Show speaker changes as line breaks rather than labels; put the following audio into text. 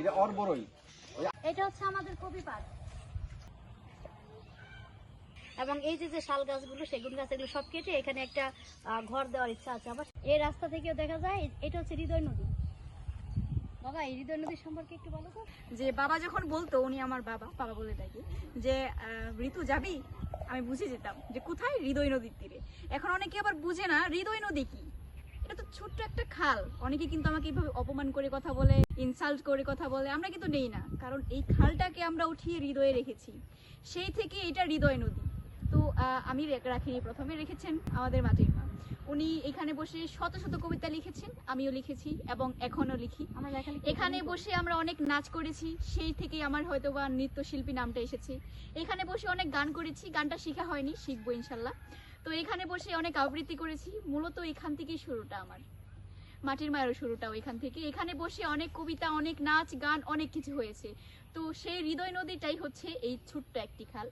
এটা অর বড়ই।
এটা হচ্ছে আমাদের কবি পার্ক এবং এই যে যে শাল গাছগুলো সেগুন গাছ এগুলো সব কেটে এখানে একটা ঘর দেওয়ার ইচ্ছা আছে। আমার এই রাস্তা থেকেও দেখা যায় এটা হচ্ছে হৃদয় নদী। বাবা এই হৃদয় নদী সম্পর্কে একটু বলো তো।
যে বাবা যখন বলতো উনি আমার বাবা বাবা বলে থাকি যে আহ, ঋতু যাবি? আমি বুঝে যেতাম যে কোথায় হৃদয় নদীর তীরে। এখন অনেকে আবার বুঝে না হৃদয় নদী কি? এটা তো ছোট্ট একটা খাল। অনেকে কিন্তু আমাকে এইভাবে অপমান করে কথা বলে ইনসাল্ট করে কথা বলে আমরা কিন্তু নেই না। কারণ এই খালটাকে আমরা উঠিয়ে হৃদয়ে রেখেছি। সেই থেকে এটা হৃদয় নদী। তো আমি রাখিনি প্রথমে রেখেছেন আমাদের মাটির মা। উনি এখানে বসে শত শত কবিতা লিখেছেন আমিও লিখেছি এবং এখনও লিখি। এখানে বসে আমরা অনেক নাচ করেছি সেই থেকেই আমার হয়তো বা নৃত্যশিল্পী নামটা এসেছে। এখানে বসে অনেক গান করেছি গানটা শেখা হয়নি শিখব ইনশাল্লাহ। তো এখানে বসে অনেক আবৃত্তি করেছি। মূলত এখান থেকেই শুরুটা আমার। মাটির মায়েরও শুরুটা ওইখান থেকে। এখানে বসে অনেক কবিতা, অনেক নাচ, গান, অনেক কিছু হয়েছে। তো সেই হৃদয় নদীটাই হচ্ছে এই ছোট্ট একটি খাল।